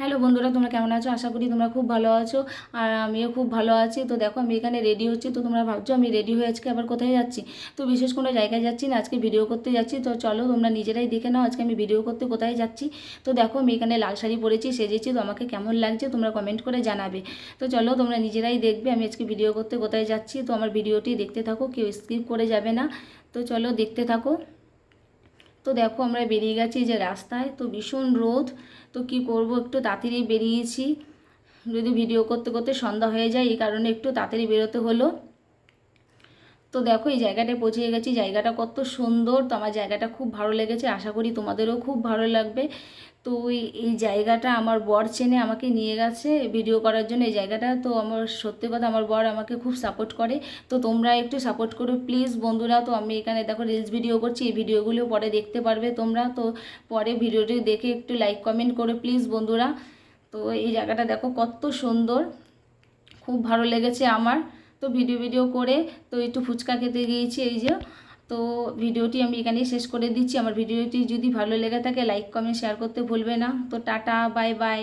Hello বন্ধুরা, তোমরা কেমন আছো? আশা করি তোমরা খুব ভালো আছো আর আমিও খুব ভালো আছি। তো দেখো, আমি এখানে রেডি হচ্ছি। তো তোমরা ভাবছ আমি রেডি হয়ে আজকে আবার কোথায় যাচ্ছি? তো বিশেষ কোনো জায়গায় যাচ্ছি না, আজকে ভিডিও করতে যাচ্ছি। তো চলো, তোমরা নিজেরাই দেখে নাও আজকে আমি ভিডিও করতে কোথায় যাচ্ছি। তো দেখো, আমি এখানে লাল শাড়ি পরেছি, সেজেছি। তো আমাকে কেমন লাগছে তোমরা কমেন্ট করে জানাবে। তো চলো, তোমরা নিজেরাই দেখবে আমি আজকে ভিডিও করতে কোথায় যাচ্ছি। তো আমার ভিডিওটি দেখতে থাকো, কেউ স্কিপ করে যাবে না। তো চলো, দেখতে থাকো। তো দেখো আমরা বেরিয়ে গেছি যে রাস্তায়, তো ভীষণ রোদ। তো কি করব, একটু তাড়াতাড়ি বেরিয়েছি। যদি ভিডিও করতে করতে সন্ধ্যা হয়ে যায়, এই কারণে একটু তাড়াতাড়ি বেরোতে হলো। তো দেখো, এই জায়গাটায় পৌঁছে গেছি। জায়গাটা কত সুন্দর। তো আমার জায়গাটা খুব ভালো লেগেছে। আশা করি তোমাদেরও খুব ভালো লাগবে। তো এই- জায়গাটা আমার বর চেনে আমাকে নিয়ে গেছে ভিডিও করার জন্য। এই জায়গাটা তো আমার, সত্যি কথা আমার বর আমাকে খুব সাপোর্ট করে। তো তোমরা একটু সাপোর্ট করো প্লিজ বন্ধুরা। তো আমি এখানে দেখো রিলস ভিডিও করছি। এই ভিডিওগুলো পরে দেখতে পারবে তোমরা। তো পরে ভিডিওটি দেখে একটু লাইক কমেন্ট করো প্লিজ বন্ধুরা। তো এই জায়গাটা দেখো কত সুন্দর। খুব ভালো লেগেছে আমার। তো ভিডিও ভিডিও করে তো একটু ফুচকা খেতে গিয়েছি, এই যে। তো ভিডিওটি আমি এখানেই শেষ করে দিচ্ছি। আমার ভিডিওটি যদি ভালো লেগে থাকে লাইক কমেন্ট শেয়ার করতে ভুলবে না। তো টাটা বাই বাই